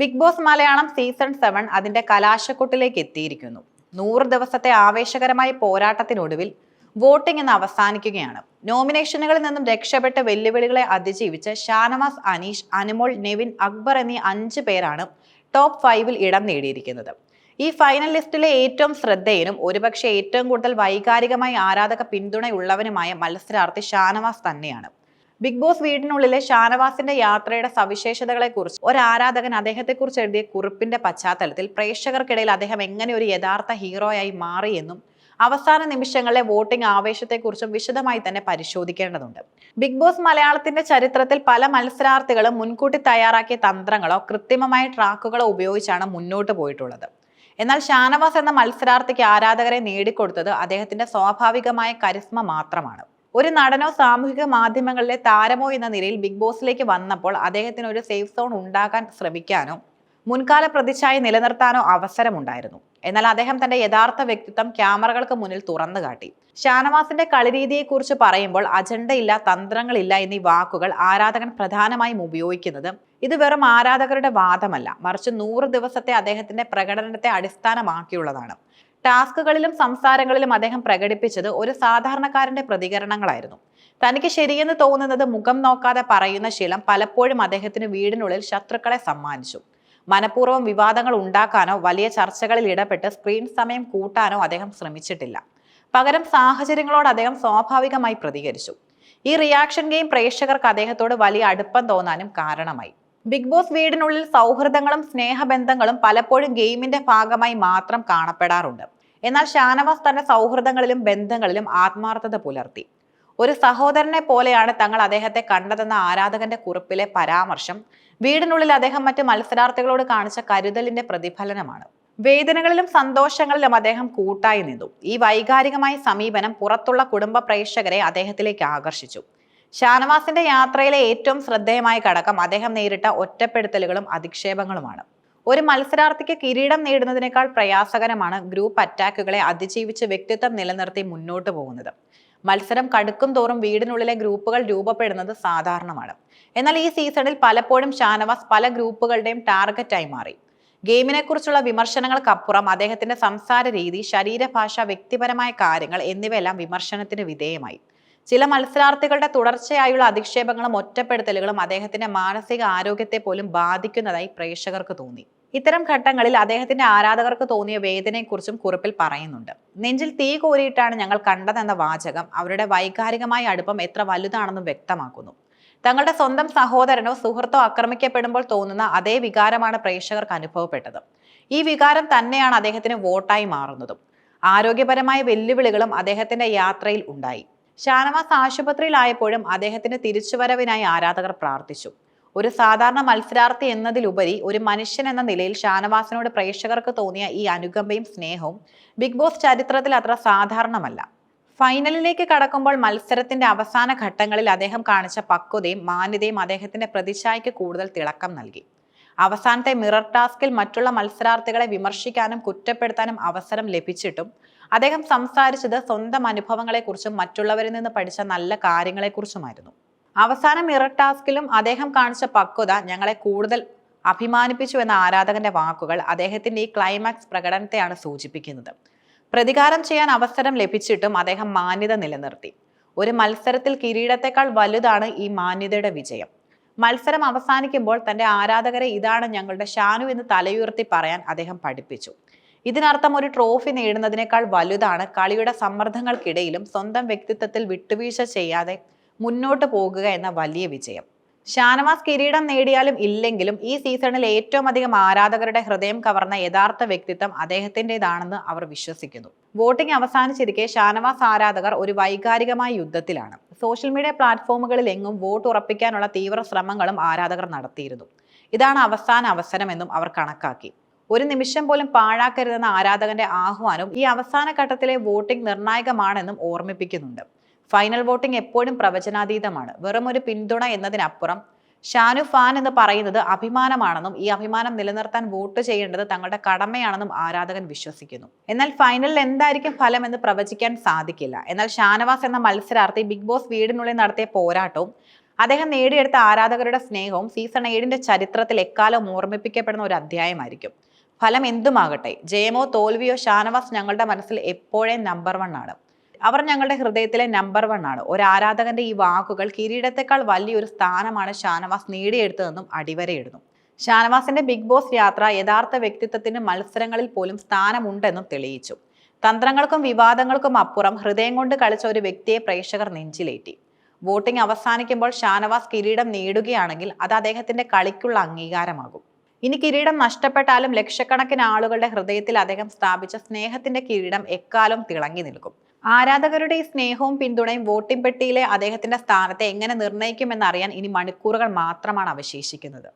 Big Boss Malayalam season seven അതിന്റെ കലാശക്കൊട്ടിലേക്ക് എത്തിയിരിക്കുന്നു. നൂറ് ദിവസത്തെ ആവേശകരമായ പോരാട്ടത്തിനൊടുവിൽ വോട്ടിംഗ് ഇന്ന് അവസാനിക്കുകയാണ്. നോമിനേഷനുകളിൽ നിന്നും രക്ഷപ്പെട്ട വെല്ലുവിളികളെ അതിജീവിച്ച് ഷാനവാസ് അനീഷ് അനുമോൾ നെവിൻ അക്ബർ എന്നീ അഞ്ച് പേരാണ് ടോപ്പ് ഫൈവിൽ ഇടം നേടിയിരിക്കുന്നത്. ഈ ഫൈനൽ ലിസ്റ്റിലെ ഏറ്റവും ശ്രദ്ധേയനും ഒരുപക്ഷെ ഏറ്റവും കൂടുതൽ വൈകാരികമായി ആരാധക പിന്തുണയുള്ളവനുമായ മത്സരാർത്ഥി ഷാനവാസ് തന്നെയാണ്. ബിഗ് ബോസ് വീടിനുള്ളിലെ ഷാനവാസിന്റെ യാത്രയുടെ സവിശേഷതകളെക്കുറിച്ച് ഒരു ആരാധകൻ അദ്ദേഹത്തെക്കുറിച്ച് എഴുതിയ കുറിപ്പിന്റെ പശ്ചാത്തലത്തിൽ പ്രേക്ഷകർക്കിടയിൽ അദ്ദേഹം എങ്ങനെ ഒരു യഥാർത്ഥ ഹീറോയായി മാറിയെന്നും അവസാന നിമിഷങ്ങളിലെ വോട്ടിംഗ് ആവേശത്തെക്കുറിച്ചും വിശദമായി തന്നെ പരിശോധിക്കേണ്ടതുണ്ട്. ബിഗ് ബോസ് മലയാളത്തിന്റെ ചരിത്രത്തിൽ പല മത്സരാർത്ഥികളും മുൻകൂട്ടി തയ്യാറാക്കിയ തന്ത്രങ്ങളോ കൃത്രിമമായ ട്രാക്കുകളോ ഉപയോഗിച്ചാണ് മുന്നോട്ട് പോയിട്ടുള്ളത്. എന്നാൽ ഷാനവാസ് എന്ന മത്സരാർത്ഥിക്ക് ആരാധകരെ നേടിക്കൊടുത്തത് അദ്ദേഹത്തിന്റെ സ്വാഭാവികമായ കരിസ്മ മാത്രമാണ്. ഒരു നടനോ സാമൂഹിക മാധ്യമങ്ങളിലെ താരമോ എന്ന നിലയിൽ ബിഗ് ബോസിലേക്ക് വന്നപ്പോൾ അദ്ദേഹത്തിന് ഒരു സേഫ് സോൺ ഉണ്ടാക്കാൻ ശ്രമിക്കാനോ മുൻകാല പ്രതിച്ഛായ നിലനിർത്താനോ അവസരമുണ്ടായിരുന്നു. എന്നാൽ അദ്ദേഹം തന്റെ യഥാർത്ഥ വ്യക്തിത്വം ക്യാമറകൾക്ക് മുന്നിൽ തുറന്നു കാട്ടി. ഷാനവാസിന്റെ കളിരീതിയെക്കുറിച്ച് പറയുമ്പോൾ അജണ്ടയില്ല തന്ത്രങ്ങളില്ല എന്നീ വാക്കുകൾ ആരാധകൻ പ്രധാനമായും ഉപയോഗിക്കുന്നത് ഇത് വെറും ആരാധകരുടെ വാദമല്ല. മറിച്ച് നൂറ് ദിവസത്തെ അദ്ദേഹത്തിന്റെ പ്രകടനത്തെ അടിസ്ഥാനമാക്കിയുള്ളതാണ്. ടാസ്കുകളിലും സംസാരങ്ങളിലും അദ്ദേഹം പ്രകടിപ്പിച്ചത് ഒരു സാധാരണക്കാരന്റെ പ്രതികരണങ്ങളായിരുന്നു. തനിക്ക് ശരിയെന്ന് തോന്നുന്നത് മുഖം നോക്കാതെ പറയുന്ന ശീലം പലപ്പോഴും അദ്ദേഹത്തിന് വീടിനുള്ളിൽ ശത്രുക്കളെ സമ്മാനിച്ചു. മനഃപൂർവം വിവാദങ്ങൾ ഉണ്ടാക്കാനോ വലിയ ചർച്ചകളിൽ ഇടപെട്ട് സ്ക്രീൻ സമയം കൂട്ടാനോ അദ്ദേഹം ശ്രമിച്ചിട്ടില്ല. പകരം സാഹചര്യങ്ങളോട് അദ്ദേഹം സ്വാഭാവികമായി പ്രതികരിച്ചു. ഈ റിയാക്ഷൻ ഗെയിം പ്രേക്ഷകർക്ക് അദ്ദേഹത്തോട് വലിയ അടുപ്പം തോന്നാനും കാരണമായി. ബിഗ് ബോസ് വീടിനുള്ളിൽ സൗഹൃദങ്ങളും സ്നേഹബന്ധങ്ങളും പലപ്പോഴും ഗെയിമിന്റെ ഭാഗമായി മാത്രം കാണപ്പെടാറുണ്ട്. എന്നാൽ ഷാനവാസ് തന്റെ സൗഹൃദങ്ങളിലും ബന്ധങ്ങളിലും ആത്മാർത്ഥത പുലർത്തി. ഒരു സഹോദരനെ പോലെയാണ് തങ്ങൾ അദ്ദേഹത്തെ കണ്ടതെന്ന ആരാധകന്റെ കുറിപ്പിലെ പരാമർശം വീടിനുള്ളിൽ അദ്ദേഹം മറ്റ് മത്സരാർത്ഥികളോട് കാണിച്ച കരുതലിന്റെ പ്രതിഫലനമാണ്. വേദനകളിലും സന്തോഷങ്ങളിലും അദ്ദേഹം കൂട്ടായി നിന്നു. ഈ വൈകാരികമായ സമീപനം പുറത്തുള്ള കുടുംബ പ്രേക്ഷകരെ അദ്ദേഹത്തിലേക്ക് ആകർഷിച്ചു. ഷാനവാസിന്റെ യാത്രയിലെ ഏറ്റവും ശ്രദ്ധേയമായ ഘടകം അദ്ദേഹം നേരിട്ട ഒറ്റപ്പെടുത്തലുകളും അധിക്ഷേപങ്ങളുമാണ്. ഒരു മത്സരാർത്ഥിക്ക് കിരീടം നേടുന്നതിനേക്കാൾ പ്രയാസകരമാണ് ഗ്രൂപ്പ് അറ്റാക്കുകളെ അതിജീവിച്ച് വ്യക്തിത്വം നിലനിർത്തി മുന്നോട്ട് പോകുന്നത്. മത്സരം കടുക്കും തോറും വീടിനുള്ളിലെ ഗ്രൂപ്പുകൾ രൂപപ്പെടുന്നത് സാധാരണമാണ്. എന്നാൽ ഈ സീസണിൽ പലപ്പോഴും ഷാനവാസ് പല ഗ്രൂപ്പുകളുടെയും ടാർഗറ്റായി മാറി. ഗെയിമിനെക്കുറിച്ചുള്ള വിമർശനങ്ങൾക്കപ്പുറം അദ്ദേഹത്തിന്റെ സംസാര രീതി ശരീരഭാഷ വ്യക്തിപരമായ കാര്യങ്ങൾ എന്നിവയെല്ലാം വിമർശനത്തിന് വിധേയമായി. ചില മത്സരാർത്ഥികളുടെ തുടർച്ചയായുള്ള അധിക്ഷേപങ്ങളും ഒറ്റപ്പെടുത്തലുകളും അദ്ദേഹത്തിന്റെ മാനസിക ആരോഗ്യത്തെ പോലും ബാധിക്കുന്നതായി പ്രേക്ഷകർക്ക് തോന്നി. ഇത്തരം ഘട്ടങ്ങളിൽ അദ്ദേഹത്തിന്റെ ആരാധകർക്ക് തോന്നിയ വേദനയെക്കുറിച്ചും കുറിപ്പിൽ പറയുന്നുണ്ട്. നെഞ്ചിൽ തീ കോരിയിട്ടാണ് ഞങ്ങൾ കണ്ടതെന്ന വാചകം അവരുടെ വൈകാരികമായ അടുപ്പം എത്ര വലുതാണെന്നും വ്യക്തമാക്കുന്നു. തങ്ങളുടെ സ്വന്തം സഹോദരനോ സുഹൃത്തോ ആക്രമിക്കപ്പെടുമ്പോൾ തോന്നുന്ന അതേ വികാരമാണ് പ്രേക്ഷകർക്ക് അനുഭവപ്പെട്ടത്. ഈ വികാരം തന്നെയാണ് അദ്ദേഹത്തിന് വോട്ടായി മാറുന്നതും. ആരോഗ്യപരമായ വെല്ലുവിളികളും അദ്ദേഹത്തിന്റെ യാത്രയിൽ ഉണ്ടായി. ഷാനവാസ് ആശുപത്രിയിലായപ്പോഴും അദ്ദേഹത്തിന്റെ തിരിച്ചുവരവിനായി ആരാധകർ പ്രാർത്ഥിച്ചു. ഒരു സാധാരണ മത്സരാർത്ഥി എന്നതിലുപരി ഒരു മനുഷ്യൻ എന്ന നിലയിൽ ഷാനവാസിനോട് പ്രേക്ഷകർക്ക് തോന്നിയ ഈ അനുകമ്പയും സ്നേഹവും ബിഗ് ബോസ് ചരിത്രത്തിൽ അത്ര സാധാരണമല്ല. ഫൈനലിലേക്ക് കടക്കുമ്പോൾ മത്സരത്തിന്റെ അവസാന ഘട്ടങ്ങളിൽ അദ്ദേഹം കാണിച്ച പക്വതയും മാന്യതയും അദ്ദേഹത്തിന്റെ പ്രതിച്ഛായയ്ക്ക് കൂടുതൽ തിളക്കം നൽകി. അവസാനത്തെ മിറർ ടാസ്കിൽ മറ്റുള്ള മത്സരാർത്ഥികളെ വിമർശിക്കാനും കുറ്റപ്പെടുത്താനും അവസരം ലഭിച്ചിട്ടും അദ്ദേഹം സംസാരിച്ചത് സ്വന്തം അനുഭവങ്ങളെക്കുറിച്ചും മറ്റുള്ളവരിൽ നിന്ന് പഠിച്ച നല്ല കാര്യങ്ങളെക്കുറിച്ചുമായിരുന്നു. അവസാന ഇറട്ടാസ്കിലും ടാസ്കിലും അദ്ദേഹം കാണിച്ച പക്വത ഞങ്ങളെ കൂടുതൽ അഭിമാനിപ്പിച്ചു എന്ന ആരാധകന്റെ വാക്കുകൾ അദ്ദേഹത്തിന്റെ ഈ ക്ലൈമാക്സ് പ്രകടനത്തെയാണ് സൂചിപ്പിക്കുന്നത്. പ്രതികാരം ചെയ്യാൻ അവസരം ലഭിച്ചിട്ടും അദ്ദേഹം മാന്യത നിലനിർത്തി. ഒരു മത്സരത്തിൽ കിരീടത്തെക്കാൾ വലുതാണ് ഈ മാന്യതയുടെ വിജയം. മത്സരം അവസാനിക്കുമ്പോൾ തന്റെ ആരാധകരെ ഇതാണ് ഞങ്ങളുടെ ഷാനു എന്ന് തലയുയർത്തി പറയാൻ അദ്ദേഹം പഠിപ്പിച്ചു. ഇതിനർത്ഥം ഒരു ട്രോഫി നേടുന്നതിനേക്കാൾ വലുതാണ് കളിയുടെ സമ്മർദ്ദങ്ങൾക്കിടയിലും സ്വന്തം വ്യക്തിത്വത്തിൽ വിട്ടുവീഴ്ച ചെയ്യാതെ മുന്നോട്ട് പോകുക എന്ന വലിയ വിജയം. ഷാനവാസ് കിരീടം നേടിയാലും ഇല്ലെങ്കിലും ഈ സീസണിൽ ഏറ്റവും അധികം ആരാധകരുടെ ഹൃദയം കവർന്ന യഥാർത്ഥ വ്യക്തിത്വം അദ്ദേഹത്തിന്റെതാണെന്ന് അവർ വിശ്വസിക്കുന്നു. വോട്ടിംഗ് അവസാനിച്ചിരിക്കെ ഷാനവാസ് ആരാധകർ ഒരു വൈകാരികമായ യുദ്ധത്തിലാണ്. സോഷ്യൽ മീഡിയ പ്ലാറ്റ്ഫോമുകളിൽ എങ്ങും വോട്ട് ഉറപ്പിക്കാനുള്ള തീവ്ര ശ്രമങ്ങളും ആരാധകർ നടത്തിയിരുന്നു. ഇതാണ് അവസാന അവസരമെന്നും അവർ കണക്കാക്കി. ഒരു നിമിഷം പോലും പാഴാക്കരുതെന്ന ആരാധകന്റെ ആഹ്വാനവും ഈ അവസാന ഘട്ടത്തിലെ വോട്ടിംഗ് നിർണായകമാണെന്നും ഓർമ്മിപ്പിക്കുന്നുണ്ട്. ഫൈനൽ വോട്ടിംഗ് എപ്പോഴും പ്രവചനാതീതമാണ്. വെറും ഒരു പിന്തുണ എന്നതിനപ്പുറം ഷാനു ഫാൻ എന്ന് പറയുന്നത് അഭിമാനമാണെന്നും ഈ അഭിമാനം നിലനിർത്താൻ വോട്ട് ചെയ്യേണ്ടത് തങ്ങളുടെ കടമയാണെന്നും ആരാധകൻ വിശ്വസിക്കുന്നു. എന്നാൽ ഫൈനലിൽ എന്തായിരിക്കും ഫലം എന്ന് പ്രവചിക്കാൻ സാധിക്കില്ല. എന്നാൽ ഷാനവാസ് എന്ന മത്സരാർത്ഥി ബിഗ് ബോസ് വീടിനുള്ളിൽ നടത്തിയ പോരാട്ടവും അദ്ദേഹം നേടിയെടുത്ത ആരാധകരുടെ സ്നേഹവും സീസൺ ഏഴിന്റെ ചരിത്രത്തിൽ എക്കാലം ഓർമ്മിപ്പിക്കപ്പെടുന്ന ഒരു അധ്യായമായിരിക്കും. ഫലം എന്തുമാകട്ടെ? ജയമോ തോൽവിയോ ഷാനവാസ് ഞങ്ങളുടെ മനസ്സിൽ എപ്പോഴേ നമ്പർ വൺ ആണ്. അവർ ഞങ്ങളുടെ ഹൃദയത്തിലെ നമ്പർ വൺ ആണ്. ഒരു ആരാധകന്റെ ഈ വാക്കുകൾ കിരീടത്തെക്കാൾ വലിയൊരു സ്ഥാനമാണ് ഷാനവാസ് നേടിയെടുത്തതെന്നും അടിവരയിടുന്നു. ഷാനവാസിന്റെ ബിഗ് ബോസ് യാത്ര യഥാർത്ഥ വ്യക്തിത്വത്തിന് മത്സരങ്ങളിൽ പോലും സ്ഥാനമുണ്ടെന്നും തെളിയിച്ചു. തന്ത്രങ്ങൾക്കും വിവാദങ്ങൾക്കും അപ്പുറം ഹൃദയം കൊണ്ട് കളിച്ച ഒരു വ്യക്തിയെ പ്രേക്ഷകർ നെഞ്ചിലേറ്റി. വോട്ടിംഗ് അവസാനിക്കുമ്പോൾ ഷാനവാസ് കിരീടം നേടുകയാണെങ്കിൽ അത് അദ്ദേഹത്തിന്റെ കളിക്കുള്ള അംഗീകാരമാകും. ഇനി കിരീടം നഷ്ടപ്പെട്ടാലും ലക്ഷക്കണക്കിന് ആളുകളുടെ ഹൃദയത്തിൽ അദ്ദേഹം സ്ഥാപിച്ച സ്നേഹത്തിന്റെ കിരീടം എക്കാലം തിളങ്ങി നിൽക്കും. ആരാധകരുടെ ഈ സ്നേഹവും പിന്തുണയും വോട്ടിംഗ് പെട്ടിയിലെ അദ്ദേഹത്തിന്റെ സ്ഥാനത്തെ എങ്ങനെ നിർണയിക്കുമെന്നറിയാൻ ഇനി മണിക്കൂറുകൾ മാത്രമാണ് അവശേഷിക്കുന്നത്.